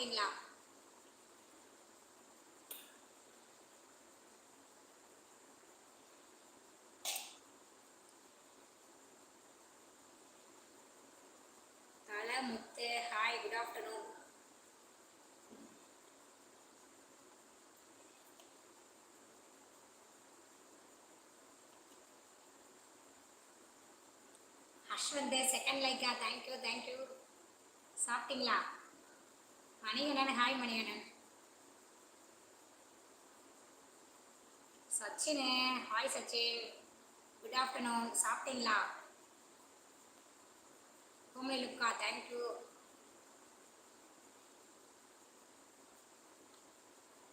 பார்த்தீங்களா தலை முத்து hi good afternoon Ashwanth second Lyca thank you thank you சாப்பிட்டீங்களா? Manikandan hi Manikandan. Sachin hi Sachin. Good afternoon சாப்பிட்டீங்களா? கோமலி லுக்கா thank you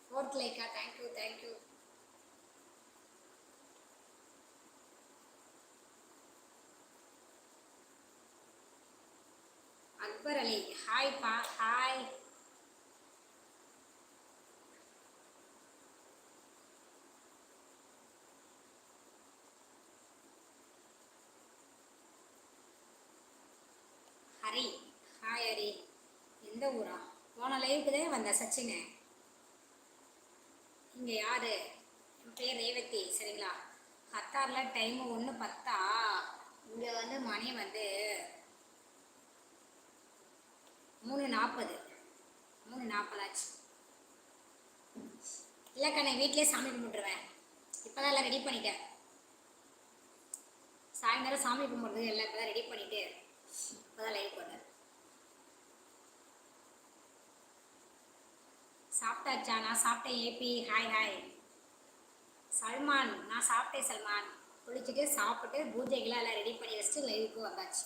fourth Lyca thank you thank you Akbar Ali hi பா hi Hari. Hi Hari. எந்த ஊரா? போன லைவுக்கு தான் வந்த சச்சினு. இங்கே யார்? என் பேர் ரேவதி சரிங்களா? கத்தாரில் டைமு ஒன்று பத்தா? இங்கே வந்து மணி வந்து மூணு நாற்பது மூணு நாற்பதாச்சு இல்லைக்கண்ணே வீட்டிலே சாமி கும்பிட்டுருவேன். இப்போ தான் எல்லாம் ரெடி பண்ணிட்டேன். சாயந்தரம் சாமி கும்பிட்றது எல்லாம் இப்போ தான் ரெடி பண்ணிவிட்டு இப்போதான் லைவ் போட்டேன் சாப்பிட்டாச்சா நான் சாப்பிட்டேன் ஏபி ஹாய் ஹாய். சல்மான் நான் சாப்பிட்டேன் சல்மான். குளிச்சுட்டு சாப்பிட்டு பூஜைகளாம் எல்லாம் ரெடி பண்ணி வச்சுட்டு லைவுக்கு வந்தாச்சு.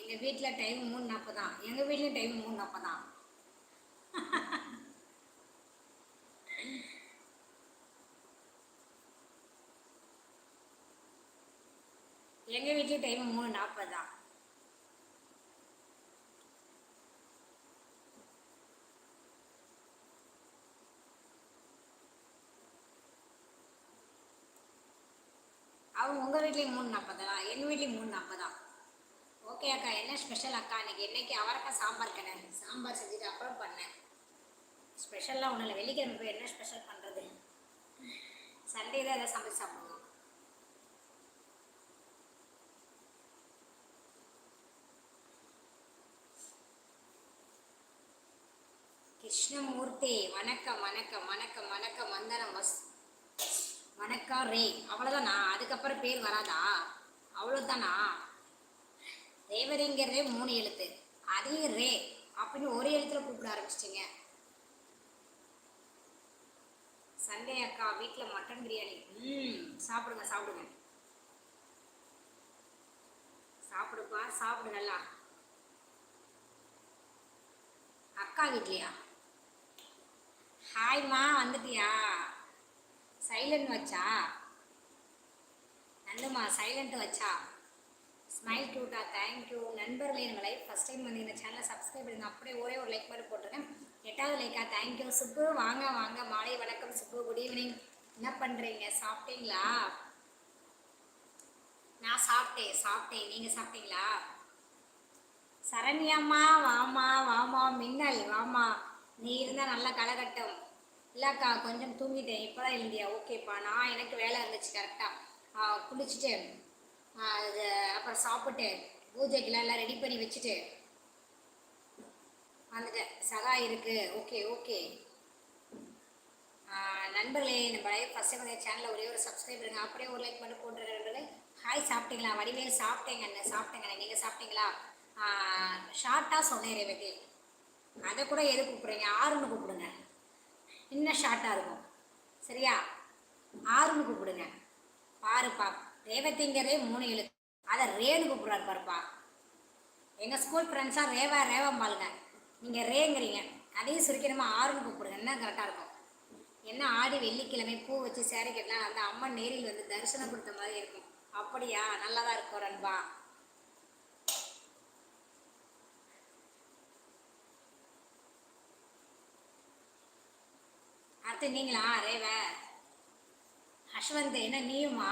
எங்கள் வீட்டில் டைம் மூணு நாற்பது தான். எங்கள் வீட்லேயும் டைம் மூணு நாற்பது தான். எங்கள் வீட்டு டைம் மூணு நாற்பது தான். அவங்க உங்கள் வீட்லேயும் மூணு நாற்பது தான். எங்கள் வீட்லேயும் மூணு நாற்பது தான். ஓகே அக்கா என்ன ஸ்பெஷல் அக்கா? இன்னைக்கு என்னைக்கு அவரக்காய் சாம்பார் கிணறு சாம்பார் செஞ்சுட்டு அப்புறம் பண்ணேன். ஸ்பெஷல்லாம் ஒன்றும் இல்லை. வெள்ளிக்கிழமை போய் என்ன ஸ்பெஷல் பண்ணுறது சண்டே தான் எதாவது சமைச்சு சாப்பிடுவோம். கிருஷ்ணமூர்த்தி வணக்கம் வணக்கம் வணக்கம் வணக்கம் வந்தனம் வஸ். வணக்கம் ரே. அவ்வளோதானா அதுக்கப்புறம் பேர் வராதா? அவ்வளோதானா ரேவதிங்கிறதே மூணு எழுத்து. அதையும் ரே அப்படின்னு ஒரு எழுத்துல கூப்பிட ஆரம்பிச்சிட்டிங்க. சண்டே அக்கா வீட்டில் மட்டன் பிரியாணி. ம் சாப்பிடுங்க சாப்பிடுங்க. சாப்பிடுப்பா சாப்பிடு நல்லா. அக்கா வீட்லையா? ஹாய்மா வந்துட்டியா? சைலண்ட் வச்சா? நந்துமா சைலண்ட் வச்சா? ஸ்மைல் கியூட்டா தேங்க்யூ நண்பர்களே நம்ம லைஃப் ஃபஸ்ட் டைம் வந்து இந்த சேனலை சப்ஸ்கிரைப் பண்ணுங்க. அப்படியே ஒரே ஒரு லைக் மட்டும் போட்டிருக்கேன். எட்டாவது லைக்கா தேங்க்யூ சுப்பு வாங்க வாங்க. மாலை வணக்கம் சுப்பு. குட் ஈவினிங் என்ன பண்ணுறீங்க சாப்பிட்டீங்களா? நான் சாப்பிட்டேன் சாப்பிட்டேன். நீங்கள் சாப்பிட்டீங்களா? சரண்யாம்மா வாமா வாமா மின்னல் வாமா நீ இருந்தால் நல்லா களைகட்டும் இல்லைக்கா கொஞ்சம் தூங்கிட்டேன். இப்போ தான் எழுந்தியா? ஓகேப்பா. நான் எனக்கு வேலை இருந்துச்சு கரெக்டாக குளிச்சுட்டு அது அப்புறம் சாப்பிட்டு பூஜைக்கெல்லாம் எல்லாம் ரெடி பண்ணி வச்சுட்டு வந்துட்டேன் சகா இருக்கு. Okay okay. நண்பர்களே நம்ம லைவ் ஃபஸ்ட் டைம் சேனலில் ஒரே ஒரு சப்ஸ்கிரைப் பண்ணுங்க அப்படியே ஒரு லைக் மட்டும் போட்டுருங்க நண்பர்களே. ஹாய் சாப்பிட்டீங்களா? வடிவேல் சாப்பிட்டேங்க அண்ணன் சாப்பிட்டேங்க நீங்கள் சாப்பிட்டீங்களா? ஷார்ட்டாக சொன்னேன் ரேவதி. அதை கூட எது கூப்பிட்றீங்க? ஆறுன்னு கூப்பிடுங்க. இன்னும் ஷார்ட்டாக இருக்கும். சரியா? ஆறுன்னு கூப்பிடுங்க. பாருப்பா ரேவதிங்கிறதே மூணு எழுத்து. அதை ரேன்னு கூப்பிட்றாரு பாருப்பா. எங்கள் ஸ்கூல் ஃப்ரெண்ட்ஸாக ரேவா ரேவம்பாளுங்க நீங்கள் ரேங்கிறீங்க. அதையும் சுருக்கணுமா ஆறுன்னு கூப்பிடுங்க. என்ன கரெக்டாக இருக்கும்? என்ன ஆடி வெள்ளிக்கிழமை பூ வச்சு சேரீ கட்டலாம் அந்த அம்மன் நேரில் வந்து தரிசனம் கொடுத்த மாதிரி இருக்கும். அப்படியா? நல்லா தான் இருக்கும் ரன்பா. அடுத்து நீங்களா ரேவ அஸ்வந்த் என்ன நீயுமா?